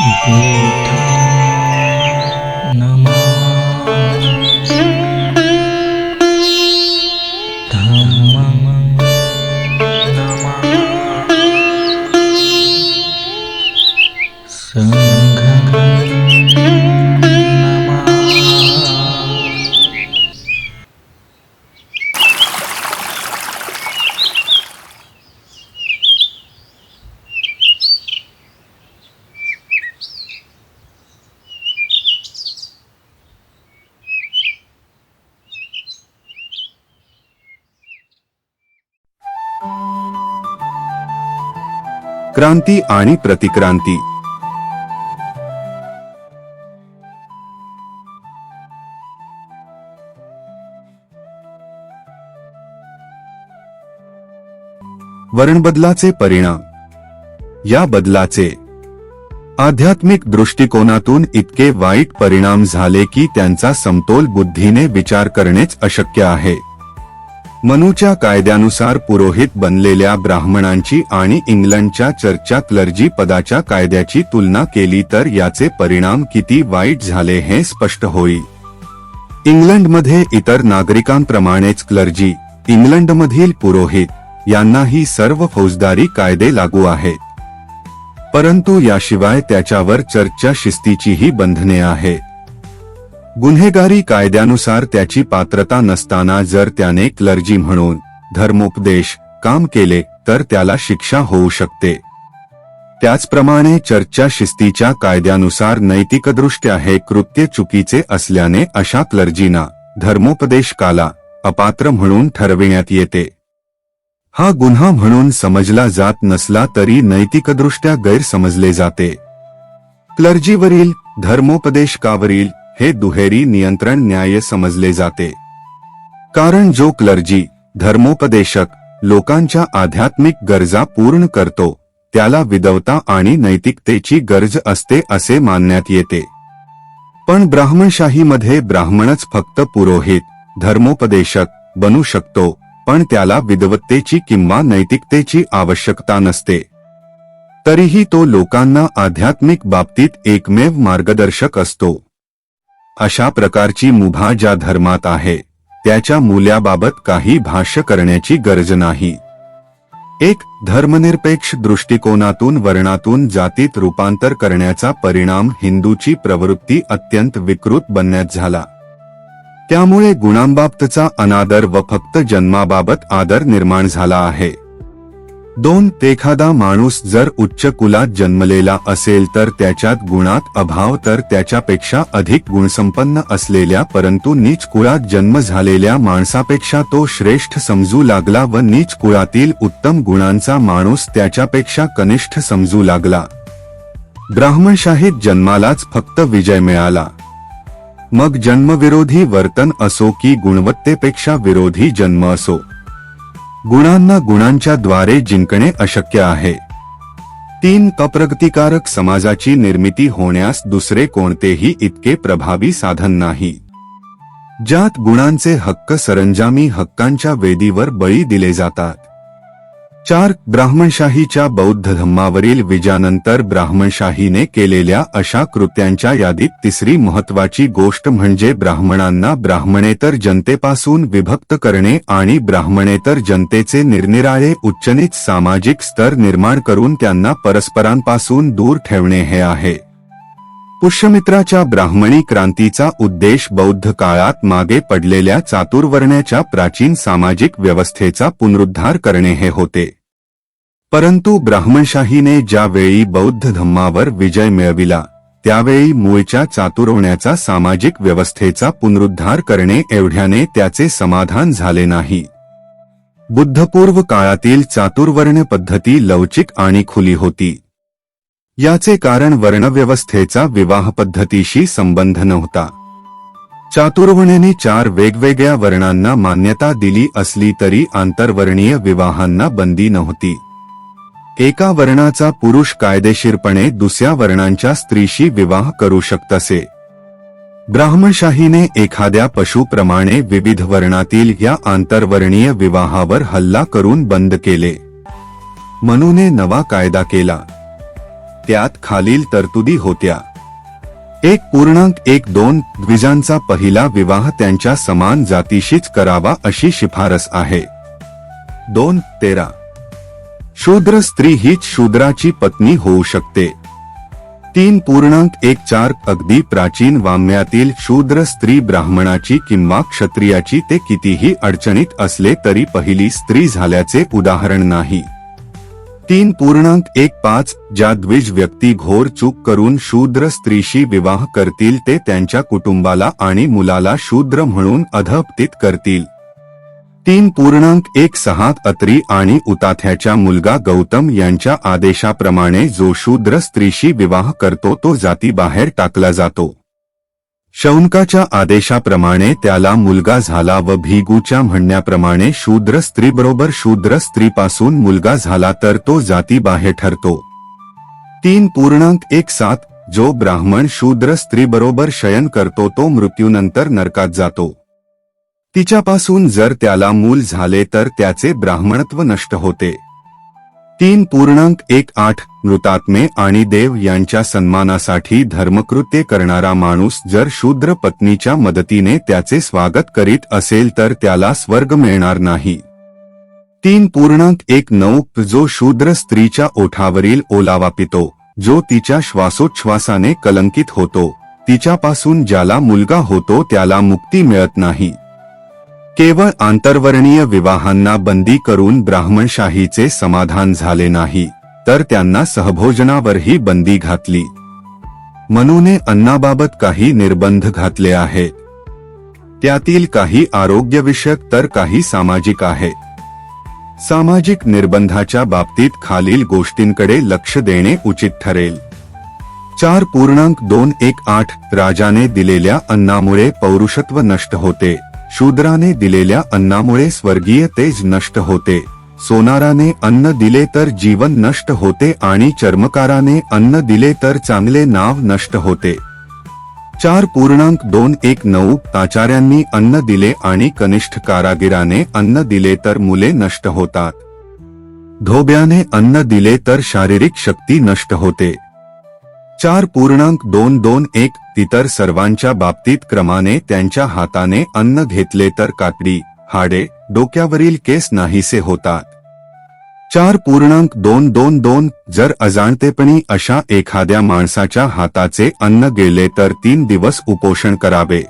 बुद्धं क्रांती आणि प्रतिक्रांती. वर्णबदलाचे परिणाम. या बदलाचे आध्यात्मिक दृष्टिकोनातून इतके वाईट परिणाम झाले की त्यांचा समतोल बुद्धीने विचार करणेच अशक्य आहे. मनूच्या कायद्यानुसार पुरोहित बनलेल्या ब्राह्मणांची आणि इंग्लंडच्या चर्चच्या क्लर्जी पदाच्या कायद्याची तुलना केली तर याचे परिणाम किती वाईट झाले हे स्पष्ट होईल इंग्लंडमध्ये इतर नागरिकांप्रमाणेच क्लर्जी इंग्लंडमधील पुरोहित यांनाही सर्व फौजदारी कायदे लागू आहेत. परंतु याशिवाय त्याच्यावर चर्चच्या शिस्तीचीही बंधने आहेत गुन्हेगारी कायद्यानुसार त्याची पात्रता नसताना जर त्याने क्लर्जी म्हणून धर्मोपदेश काम केले तर त्याला शिक्षा होऊ शकते. त्याचप्रमाणे चर्चच्या शिस्तीच्या कायद्यानुसार नैतिकदृष्ट्या हे कृत्य चुकीचे असल्याने अशा क्लर्जीना धर्मोपदेशकाला अपात्र म्हणून ठरविण्यात येते. हा गुन्हा म्हणून समजला जात नसला तरी नैतिकदृष्ट्या गैरसमजले जाते. क्लर्जीवरील धर्मोपदेशकावरील हे दुहेरी नियंत्रण न्याय समजले जाते. कारण जो क्लर्जी धर्मोपदेशक लोकांच्या आध्यात्मिक गरजा पूर्ण करतो त्याला विदवता आणि नैतिकतेची गरज असते असे मानण्यात येते. पण ब्राह्मणशाहीमध्ये ब्राह्मणच फक्त पुरोहित धर्मोपदेशक बनू शकतो पण त्याला विदवत्तेची किंवा नैतिकतेची आवश्यकता नसते. तरीही तो लोकांना आध्यात्मिक बाबतीत एकमेव मार्गदर्शक असतो. अशा प्रकारची मुभा ज्या धर्मात आहे त्याच्या मूल्याबाबत काही भाष्य करण्याची गरज नाही. एक धर्मनिरपेक्ष दृष्टिकोनातून वर्णातून जातीत रूपांतर करण्याचा परिणाम हिंदूची प्रवृत्ती अत्यंत विकृत बनण्यात झाला. त्यामुळे गुणांबाबतचा अनादर व फक्त जन्माबाबत आदर निर्माण झाला आहे. दोन एखादा माणूस जर उच्च कुलात जन्मलेला असेल तर त्याच्यात गुणात अभाव तर त्याच्यापेक्षा अधिक गुणसंपन्न असलेल्या परंतु नीच कुळात जन्म झालेल्या माणसापेक्षा तो श्रेष्ठ समजू लागला व नीच कुळातील उत्तम गुणांचा माणूस त्याच्यापेक्षा कनिष्ठ समजू लागला. ब्राह्मणशाहीत जन्मालाच फक्त विजय मिळाला. मग जन्मविरोधी वर्तन असो की गुणवत्तेपेक्षा विरोधी जन्म असो. गुणांना गुणांच्या द्वारे जिंकणे अशक्य आहे. तीन अप्रगतिकारक समाजाची निर्मिती होण्यास दुसरे कोणतेही इतके प्रभावी साधन नाही. ज्यात गुणांचे हक्क सरंजामी हक्कांच्या वेदीवर बळी दिले जातात. चार ब्राह्मणशाहीच्या बौद्ध धम्मावरील विजयानंतर ब्राह्मणशाहीने केलेल्या अशा कृत्यांच्या यादीत तिसरी महत्वाची गोष्ट म्हणजे ब्राह्मणांना ब्राह्मणेतर जनतेपासून विभक्त करणे आणि ब्राह्मणेतर जनतेचे निरनिराळे उच्चनीच सामाजिक स्तर निर्माण करून त्यांना परस्परांपासून दूर ठेवणे हे आहे. पुष्यमित्राच्या ब्राह्मणी क्रांतीचा उद्देश बौद्ध काळात मागे पडलेल्या चातुर्वर्ण्याच्या प्राचीन सामाजिक व्यवस्थेचा पुनरुद्धार करणे हे होते. परंतु ब्राह्मणशाहीने ज्यावेळी बौद्ध धम्मावर विजय मिळविला त्यावेळी मूळच्या चातुरवण्याचा सामाजिक व्यवस्थेचा पुनरुद्धार करणे एवढ्याने त्याचे समाधान झाले नाही. बुद्धपूर्व काळातील चातुर्वर्ण पद्धती लवचिक आणि खुली होती. याचे कारण वर्णव्यवस्थेचा विवाह पद्धतीशी संबंध नव्हता. चातुर्वण्याने चार वेगवेगळ्या वर्णांना मान्यता दिली असली तरी आंतरवर्णीय विवाहांना बंदी नव्हती. एका वर्णाचा पुरुष कायदेशीरपणे दुसऱ्या वर्णांच्या स्त्रीशी विवाह करू शकत असे ब्राह्मणशाहीने एखाद्या पशुप्रमाणे विविध वर्णातील या आंतरवर्णीय विवाहावर हल्ला करून बंद केले. मनूने नवा कायदा केला. त्यात खालील तरतुदी होत्या. एक पूर्णांक एक दोन द्विजांचा पहिला विवाह त्यांच्या समान जातीशीच करावा अशी शिफारस आहे. दोन तेरा शूद्र स्त्री हीच शूद्राची पत्नी होऊ शकते. तीन पूर्णांक एक चार अगदी प्राचीन वाम्यातील शूद्र स्त्री ब्राह्मणाची किंवा क्षत्रियाची ते कितीही अडचणीत असले तरी पहिली स्त्री झाल्याचे उदाहरण नाही. तीन पूर्णांक एक पाच ज्या द्विज व्यक्ती घोर चूक करून शूद्र स्त्रीशी विवाह करतील ते त्यांच्या कुटुंबाला आणि मुलाला शूद्र म्हणून अधपतित करतील. तीन पूर्णांक एक सहा अत्री आणि उताथ्याच्या मुलगा गौतम यांच्या आदेशाप्रमाणे जो शूद्र स्त्रीशी विवाह करतो तो जातीबाहेर टाकला जातो. शौनकाच्या आदेशाप्रमाणे त्याला मुलगा झाला व भिगूच्या म्हणण्याप्रमाणे शूद्र स्त्रीबरोबर शूद्र स्त्रीपासून मुलगा झाला तर तो जातीबाहेर ठरतो. तीन पूर्णांक एक सात जो ब्राह्मण शूद्र स्त्रीबरोबर शयन करतो तो मृत्यूनंतर नरकात जातो. तिच्यापासून जर त्याला मूल झाले तर त्याचे ब्राह्मणत्व नष्ट होते. तीन पूर्णांक एक आठ मृतात्मे आणि देव यांच्या सन्मानासाठी धर्मकृत्ये करणारा माणूस जर शूद्र पत्नीच्या मदतीने त्याचे स्वागत करीत असेल तर त्याला स्वर्ग मिळणार नाही. तीन पूर्णांक एक नऊ जो शूद्र स्त्रीच्या ओठावरील ओलावा पितो जो तिच्या श्वासोच्छ्वासाने कलंकित होतो तिच्यापासून ज्याला मुलगा होतो त्याला मुक्ती मिळत नाही. केवळ आंतरवर्णीय विवाहांना बंदी करून ब्राह्मणशाहीचे समाधान झाले नाही तर त्यांना सहभोजनावरही बंदी घातली. मनूने अन्नाबाबत काही निर्बंध घातले आहेत त्यातील काही आरोग्यविषयक तर काही सामाजिक आहे. सामाजिक निर्बंधाच्या बाबतीत खालील गोष्टींकडे लक्ष देणे उचित ठरेल. चार पूर्णांक दोन एक आठ राजाने दिलेल्या अन्नामुळे पौरुषत्व नष्ट होते. शूद्राने दिलेल्या अन्नामुळे स्वर्गीय तेज नष्ट होते. सोनाराने अन्न दिले तर जीवन नष्ट होते आणि चर्मकाराने अन्न दिले तर चांगले नाव नष्ट होते. चार पूर्णांक दोन एक नऊ आचार्यांनी अन्न दिले आणि कनिष्ठ कारागिराने अन्न दिले तर मुले नष्ट होतात. धोब्याने अन्न दिले तर शारीरिक शक्ती नष्ट होते. चार पूर्णांक दोन दोन एक इतर सर्वांच्या बाबतीत क्रमाने त्यांच्या हाताने अन्न घेतले तर काकडी हाडे डोक्यावरील केस नाहीसे होतात. चार पूर्णांक दोन दोन दोन जर अजाणतेपणी अशा एखाद्या माणसाच्या हाताचे अन्न गेले तर तीन दिवस उपोषण करावे.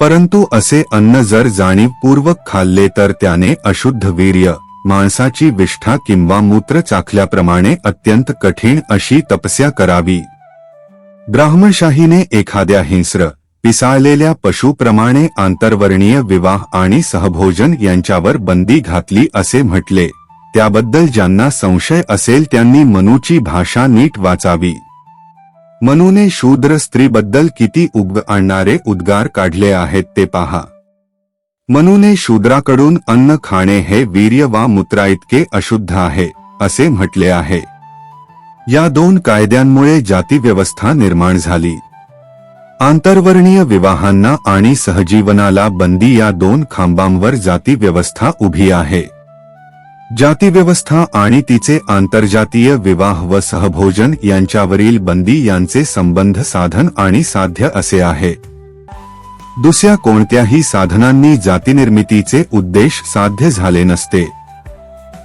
परंतु असे अन्न जर जाणीवपूर्वक खाल्ले तर त्याने अशुद्ध वीर्य माणसाची विष्ठा किंवा मूत्र चाखल्याप्रमाणे अत्यंत कठीण अशी तपस्या करावी. ब्राह्मणशाहीने एखाद्या हिंस्र पिसाळलेल्या पशुप्रमाणे आंतरवर्णीय विवाह आणि सहभोजन यांच्यावर बंदी घातली असे म्हटले. त्याबद्दल ज्यांना संशय असेल त्यांनी मनूची भाषा नीट वाचावी. मनूने शूद्र स्त्रीबद्दल किती उग आणणारे उद्गार काढले आहेत ते पहा. मनूने शूद्राकडून अन्न खाणे हे वीर्य वा मूत्राइतके अशुद्ध आहे असे म्हटले आहे. या दोन कायद्यांमुळे जातीव्यवस्था निर्माण झाली. आंतरवर्णीय विवाहांना आणि सहजीवनाला बंदी या दोन खांबांवर जातीव्यवस्था उभी आहे. जातीव्यवस्था आणि तिचे आंतरजातीय विवाह व सहभोजन यांच्यावरील बंदी यांचे संबंध साधन आणि साध्य असे आहे. दुसऱ्या कोणत्याही साधनांनी जातीनिर्मितीचे उद्देश साध्य झाले नसते.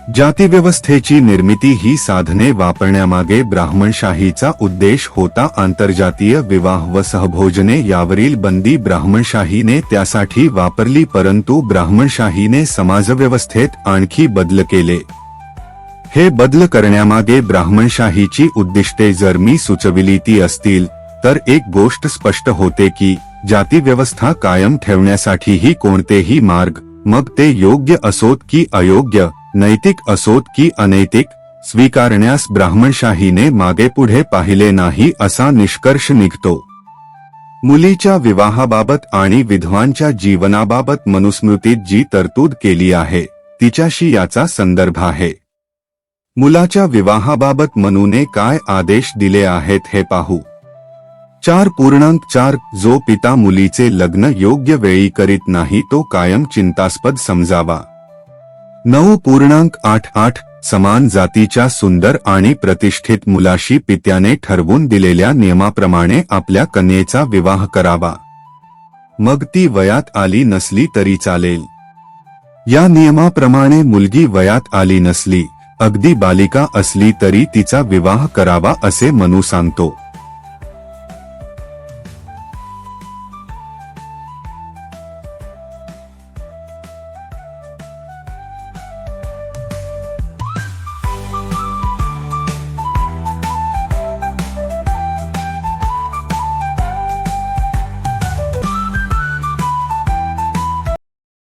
जातीव्यवस्थेची निर्मिती ही साधने वापरण्यामागे ब्राह्मणशाहीचा उद्देश होता. आंतरजातीय विवाह व सहभोजने यावरील बंदी ब्राह्मणशाहीने त्यासाठी वापरली परंतु ब्राह्मणशाहीने समाजव्यवस्थेत आणखी बदल केले. हे बदल करण्यामागे ब्राह्मणशाहीची उद्दिष्टे जर मी सुचविली ती असतील तर एक गोष्ट स्पष्ट होते की जातीव्यवस्था कायम ठेवण्यासाठीही कोणतेही मार्ग मग ते योग्य असोत की अयोग्य? नैतिक असोत की अनैतिक स्वीकारण्यास ब्राह्मणशाहीने मागे पुढे पाहिले नाही असा निष्कर्ष निघतो. मुलीच्या विवाहाबाबत आणि विधवांच्या जीवनाबाबत मनुस्मृतीत जी तरतूद केली आहे तिच्याशी याचा संदर्भ आहे. मुलाच्या विवाहाबाबत मनूने काय आदेश दिले आहेत हे पाहू. चार पूर्णांक चार जो पिता मुलीचे लग्न योग्य वेळी करीत नाही तो कायम चिंतास्पद समजावा. नऊ पूर्णांक आठ आठ समान जातीच्या सुंदर आणि प्रतिष्ठित मुलाशी पित्याने ठरवून दिलेल्या नियमाप्रमाणे आपल्या कन्येचा विवाह करावा. मग ती वयात आली नसली तरी चालेल. या नियमाप्रमाणे मुलगी वयात आली नसली अगदी बालिका असली तरी तिचा विवाह करावा असे मनू सांगतो.